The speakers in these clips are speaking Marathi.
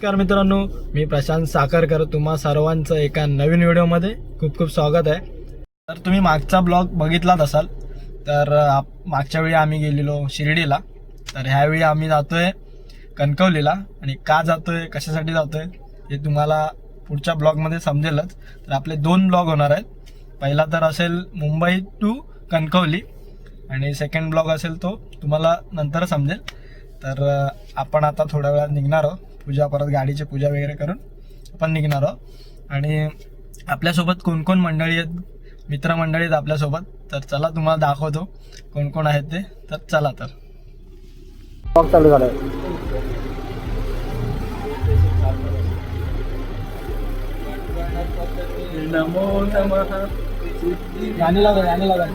नमस्कार मित्रांनो मी प्रशांत साखरकर. तुम्हा सर्वांचं एका नवीन व्हिडिओमध्ये खूप खूप स्वागत आहे. तर तुम्ही मागचा ब्लॉग बघितलाच असाल तर आप- मागच्या वेळी आम्ही गेलेलो शिर्डीला. तर ह्यावेळी आम्ही जातोय कणकवलीला आणि का जातोय कशासाठी जातोय हे तुम्हाला पुढच्या ब्लॉगमध्ये समजेलच. तर आपले दोन ब्लॉग होणार आहेत. पहिला तर असेल मुंबई टू कणकवली आणि सेकंड ब्लॉग असेल तो तुम्हाला नंतर समजेल. तर आपण आता थोड्या वेळात निघणार आहोत. पूजा परत गाडीची पूजा वगैरे करून आपण निघणार आहोत. आणि आपल्यासोबत कोण कोण मंडळी आहेत? मित्रमंडळी आहेत आपल्यासोबत. तर चला तुम्हाला दाखवतो कोण कोण आहेत ते. तर चला तर. ब्लॉग चालू झाला नमो गाणी लागा गाणी लागा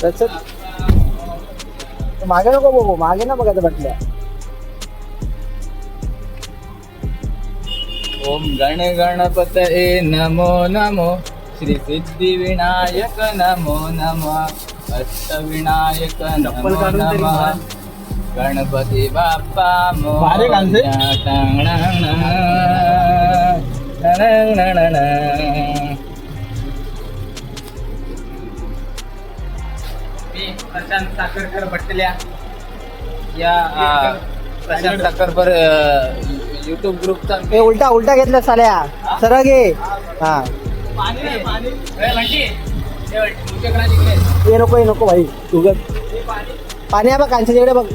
त्याच्यात मागे नको बघू मागे ना बघायचं म्हटल्या ओम गण गणपतये नमो नमो श्री सिद्धी विनायक नमो नमः अष्टविनायक नमो नमः. गणपती बाप्पा भारी प्रशांत साखरकर भट्टल्या या प्रशांत साखरकर युट्यूब ग्रुपचा. ए उलटा उलटा घेतला साल्या. सरळ घे. हा. ये नको ये नको भाई. उगत पाणी. आहे बघ कांच्या इकडे बघ.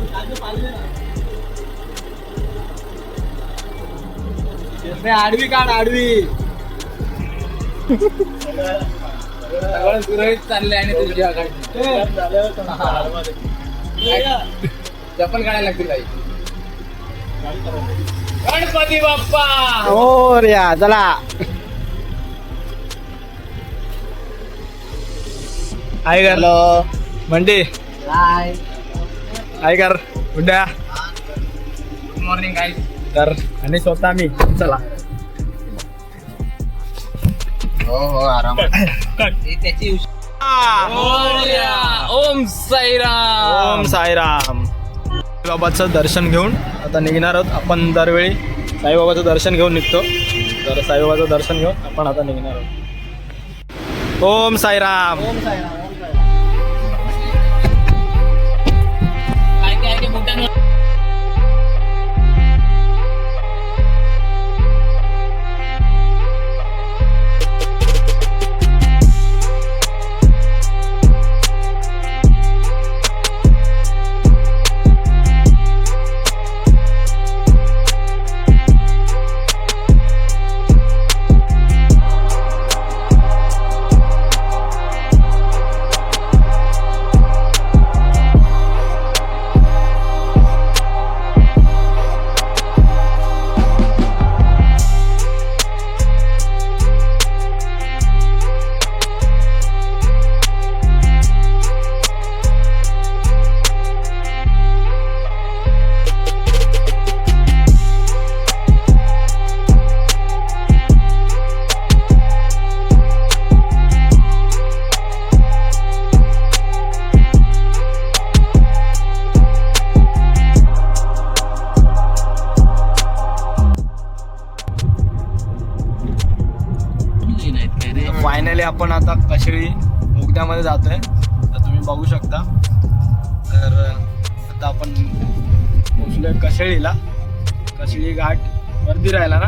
आडवी काढ आडवी. सगळं सुरळीत चाललंय आणि तुझ्या चप्पल काढायला लागतील काही गणपती बाप्पा! हो रे या, चला. आहे कर. हॅलो म्हणते आहे कर. उड्या गुड मॉर्निंग गाईज तर आणि स्वतः मी. चला. हो हो आराम. त्याची ओम साईराम. ओम साईराम. साईबाबाचं दर्शन घेऊन आता निघणार आहोत आपण दरवेळी. साईबाबाचं दर्शन घेऊन निघतो. तर साईबाबाचं दर्शन घेऊन आपण आता निघणार आहोत. ओम साईराम. काय त्यामध्ये जातोय. तर तुम्ही बघू शकता. तर आता आपण पोचलोय कशेळीला. कशेळी घाट वरती राहिला ना?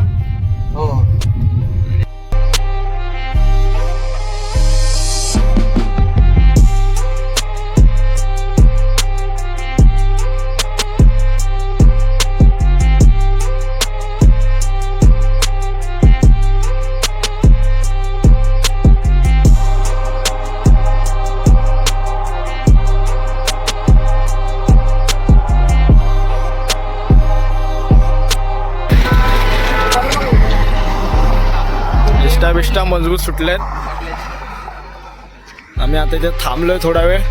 हो. इष्टा बिष्टा मजबूत आहेत आम्ही आता इथे थांबलोय थोडा वेळ.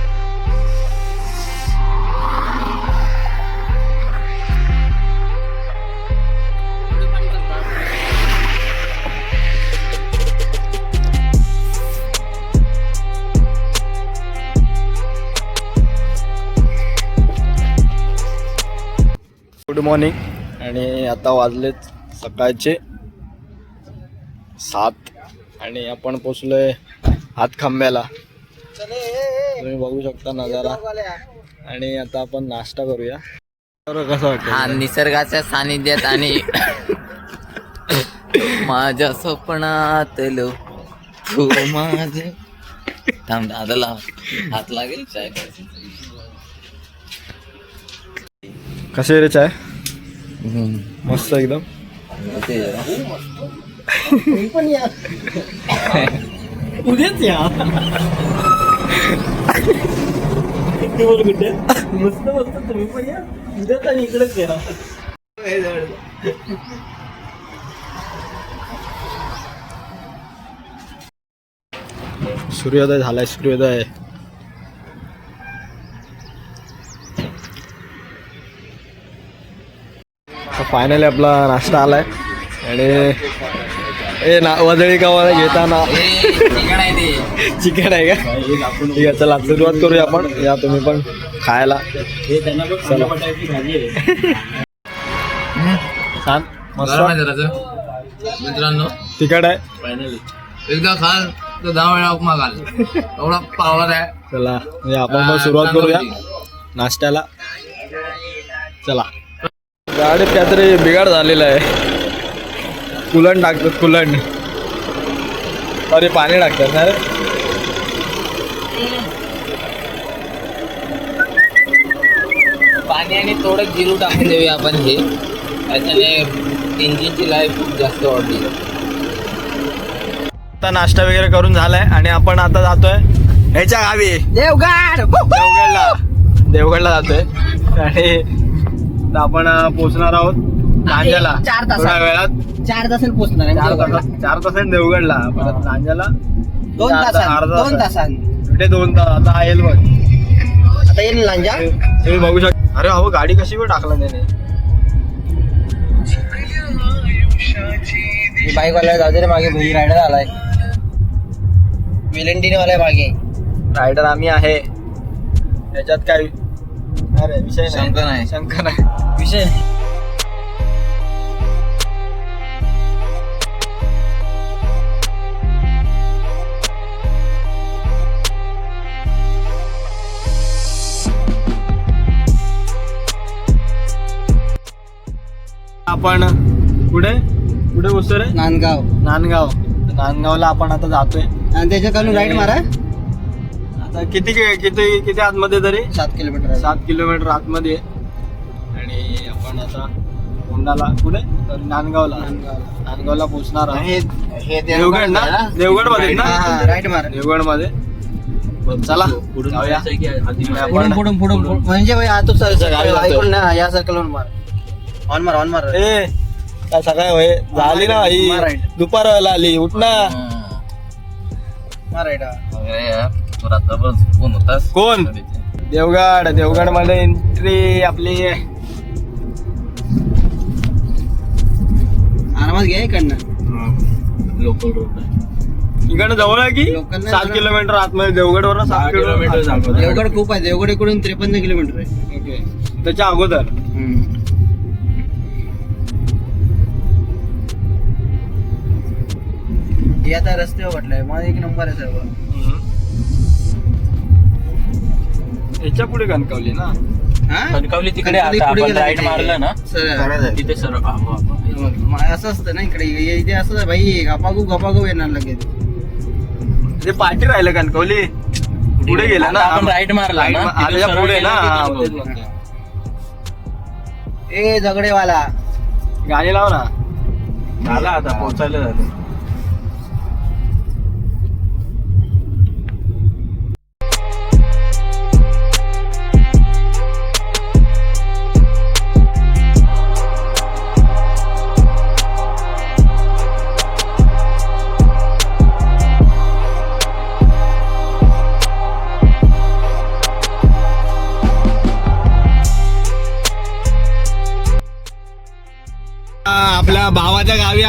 गुड मॉर्निंग आणि आता वाजलेत सकाळचे सात. आणि आपण पोचलोय हातखांब्याला तुम्ही बघू शकता नजारा. आणि आता आपण नाश्ता करूया. कसं हा वाटतं निसर्गाच्या सानिध्यात आणि माझ्या स्वप्नातलो तू माझ. थांब दादाला हात लागेल चाय कसे रे चाय? मस्त एकदम. उद्याच या. मस्त मस्त तुम्ही पण या. उद्याच आणि इकडेच या. सूर्योदय झालाय सूर्योदय. फायनली आपला नाश्ता आलाय. आणि ए ना वदळी गावाला घेताना. चिकन आहे का? ठीक आहे चला सुरुवात करूया आपण. या तुम्ही पण खायला. चला. छान मित्रांनो तिखट आहे. एकदा खाल तर दहा वेळा उपमा खाल. एवढा पावर आहे. चला म्हणजे आपण पण सुरुवात करूया. नाश्त्याला. चला. गाडीत काहीतरी बिघाड झालेला आहे. कुलंड टाकतात कुलंड अरे पाणी टाकतात ना रे. पाणी आणि थोडं जिरू टाकून देऊया आपण हे. त्याच्याने इंजिनची लाईफ खूप जास्त वाढली. आता नाश्ता वगैरे करून झालाय आणि आपण आता जातोय ह्याच्या गावी. देवगड! देवगडला. देवगडला जातोय. आणि आपण अं, पोहोचणार आहोत. लांजाला चार तासात. थोड्या वेळात. चार तासांनी पोहोचणार आहे चार देवगडला. तासात चार तासांनी देवगडला. परत लांजाला दोन तासांनी अर्धा दोन तास. तासांनी इकडे दोन तास. आता येईल बघ. आता येईल लांजा? तुम्ही बघू शकता अरे अहो गाडी कशी पण टाकला त्याने. बाईक वाला जाऊ दे रे मागे भाई रायडर आलाय. वेलेंटिने वाला आहे मागे. रायडर आम्ही आहे. याच्यात काय अरे विषय शंका नाही. शंका नाही. विषय आपण कुठे? कुठे बसतो रे? नांदगाव. नांदगाव. नांदगावला आपण आता जातोय. आणि त्याच्याकडून राईड मारा. आता किती किती किती आतमध्ये तरी? सात किलोमीटर आहे. सात किलोमीटर आतमध्ये. आहे. आणि आपण आता होंडाला कुठे? तर नांदगावला. नांदगावला पोहोचणार आहोत. हे देवगड ना? देवगडमध्ये ना? राईट मार. देवगडमध्ये चला. जाऊया. पुढून आपण- पुढून पुढून. म्हणजे या सर्कलवर मार. ऑन मार ऑन मार. ए काय सकाळ होय. झाली ना आई मार right. दुपार व्हायला आली. उठ ना. मार राईट फोन होतास. कोण? देवगड देवगडमध्ये एंट्री आपली. आरामात घ्या इकडनं. लोकल रोड इकडनं जवळ आहे की? सात जवळ. किलोमीटर आतमध्ये देवगड वर सात किलोमीटर देवगड खूप आहे. देवगड इकडून त्रेपन्न किलोमीटर आहे. ओके त्याच्या अगोदर. हे आता रस्त्यावर वाटलंय. मग एक नंबर आहे सर्व. याच्यापुढे कणकवली ना? हा? कणकवली तिकडे कणकवली आता पुढे आपण गेलं राईट. मारलं ना? सरळ. तिथे मग असं असतं ना इकडे. हे- इथे असं आहे, भाई. गपागू गपागू येणार लगेच. ते पाठी राहिलं कणकवली. पुढे गेलं ना? आपण राईट मारला Right ना? मा- सरळ पुढे गेलं ना? की. ए झगडेवाला. गाणी लाव ना. झालं आता पोहोचायला झालं.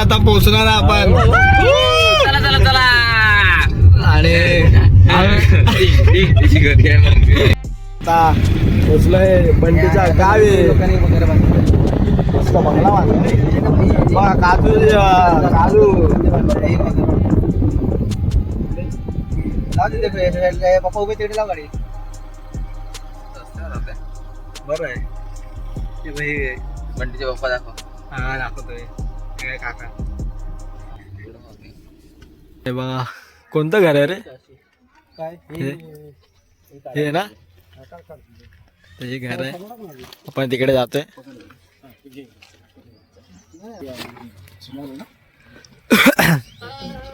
आता पोहोचणार आहे आपण चला चला चला. आणि आता पोचलोय बंटीच्या गावी. लोकांनी वगैरे बांधलं. मस्त बंगला बांधला काजू. काजू पप्पा उभे तिकडे लाव गाडी. बरं आहे. बंटीचे पप्पा दाखव. हा दाखवतोय. हे काका? हे बघा कोणतं घर आहे रे? काय? हे हे ना? त्याचे घर आहे. आपण तिकडे जातोय.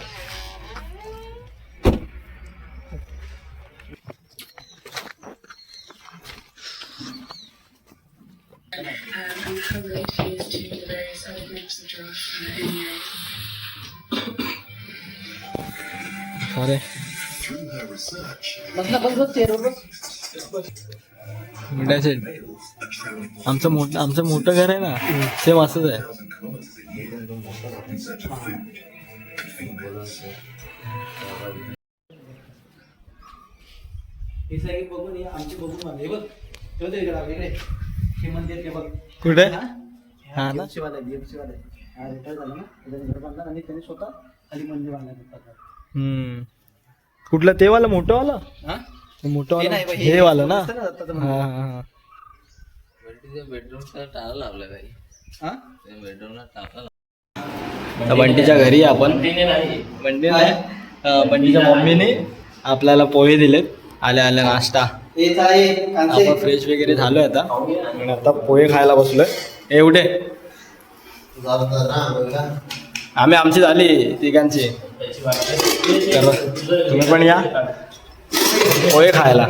अरे सेट आमचं मोठं आमचं मोठं घर आहे ना सेम असंच आहे हे सगळे बघून आमचे बघून आले. बघ तो इकडे, हे मंदिर ते बघ कुठे हा? हा ना शिवालय शिवाय शिवालय रिटायर झाला ना? त्याचं घर बांधलं आणि त्याने स्वतः खाली मंदिर बांधलं हम्म. कुठलं ते वालं मोठं वालं हा मोठं वालं नाही, हे- हे वालं ना? हा. हा हा. बंटीच्या बेडरूमचा टाळा लावला काही हा? बेडरूमला टाळा तर बंटीच्या घरी आपण. बंटी नाही. अं, बंटीच्या मम्मीने आपल्याला पोहे दिलेत. आल्या आल्या नाश्ता. हे. आपण फ्रेश वगैरे झालोय आता. आणि आता पोहे खायला बसलोय. एवढे आम्ही आमची झाली तिघांची. तर तुम्ही पण या. पोहे खायला.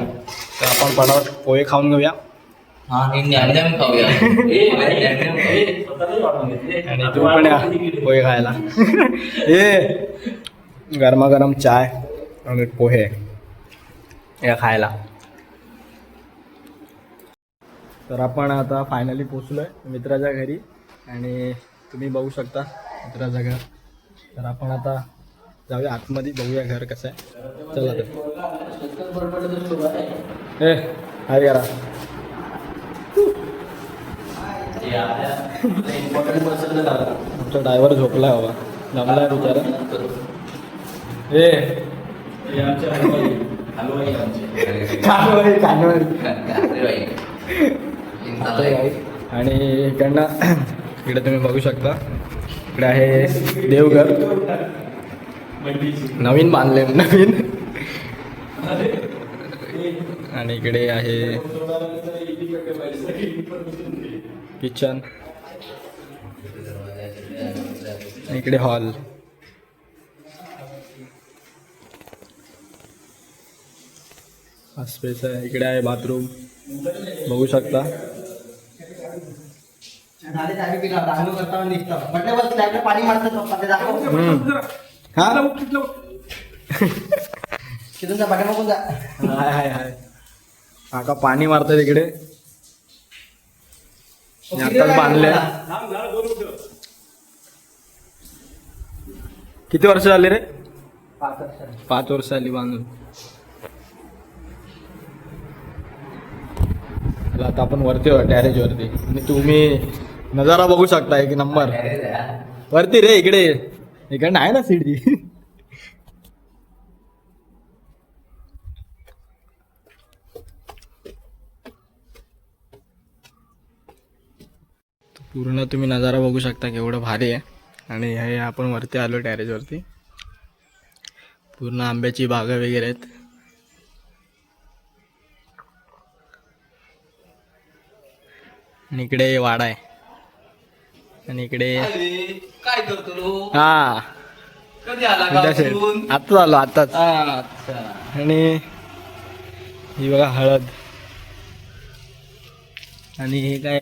तर आपण पटापट पोहे खाऊन घेऊया. हा हे आणि तुम्ही पण या पोहे खायला. ए गरमागरम चाय आणि पोहे या खायला. तर आपण आता फायनली पोचलोय मित्राच्या घरी आणि तुम्ही बघू शकता मित्राचं घर तर आपण आता जाऊया आतमध्ये बघूया घर कसं आहे. चला तर. ए हाय करा आमचा ड्रायव्हर झोपलाय बाबा. जमलाय बिचारा. ए. आणि इकडनं इकडे तुम्ही बघू शकता. इकडे आहे देवघर. नवीन बांधले नवीन. आणि इकडे आहे किचन. इकडे हॉल. स्पेस आहे. इकडे आहे बाथरूम. बघू शकता. झाले चावी पिला, रांगोळ करताना निघतं. म्हटलं बस, स्लॅबला पाणी मारतात पप्पा, ते दाखव. हम्म. हा? तिथून जा, पाठीमागून जा. हाय हाय हाय. काका पाणी मारतात इकडे आताच बांधले. किती वर्ष झाली रे? पाच वर्ष झाली. बांधून. चला, आता आपण वरती टॅरेज वरती. आणि तुम्ही नजारा बघू शकता एक नंबर. वरती रे इकडे. इकडे आहे ना सीडी पूर्ण तुम्ही नजारा बघू शकता केवढं भारी आहे. आणि हे आपण वरती आलो टॅरेजवरती पूर्ण आंब्याची बागं वगैरे आहेत. आणि इकडे वाडा आहे. आणि इकडे काय करतो? हा. कधी आला अच्छा. आणि ही बघा हळद. आणि हे काय?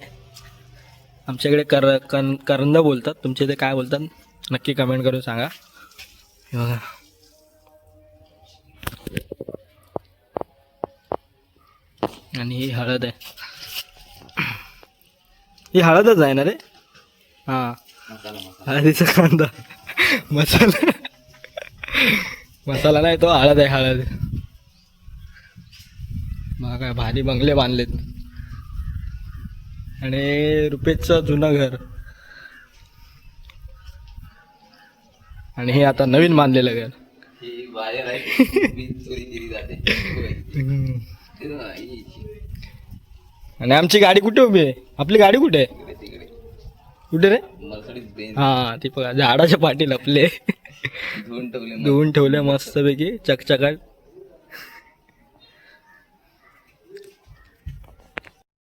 आमच्याकडे कर कन करंद बोलतात. तुमच्या इथे काय बोलतात? नक्की कमेंट करून सांगा. हे बघा. आणि ही हळद आहे. ही हळदच आहे ना रे? हां. हळदीचा कांदा. मसाला. मसाला नाही तो हळद आहे हळद. बघा काय भारी बंगले बांधलेत. आणि रुपेशचं जुनं घर. आणि हे आता नवीन बांधलेलं घर. आणि आमची गाडी कुठे उभी आहे? आपली गाडी कुठे आहे? कुठे रे? हा ती बघा झाडाच्या पाठी लपले धुवून ठेवले ठेवले मस्तपैकी चकचकाट.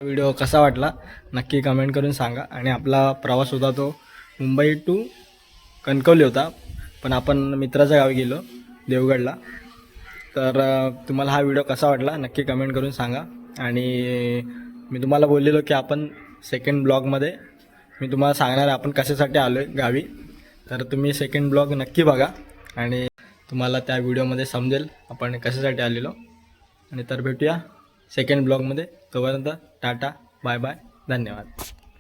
व्हिडिओ कसा वाटला नक्की कमेंट करून सांगा. आणि आपला प्रवास होता तो मुंबई टू कणकवली होता. पण आपण मित्राच्या गावी गेलो देवगडला. तर तुम्हाला हा व्हिडिओ कसा वाटला नक्की कमेंट करून सांगा. आणि मी तुम्हाला बोललेलो की आपण सेकंड ब्लॉगमध्ये मी तुम्हाला सांगणार आपण कशासाठी आलो आहे गावी. तर तुम्ही सेकंड ब्लॉग नक्की बघा आणि तुम्हाला त्या व्हिडिओमध्ये समजेल आपण कशासाठी आलेलो. आणि तर भेटूया सेकंड ब्लॉगमध्ये तोपर्यंत टाटा बाय बाय धन्यवाद.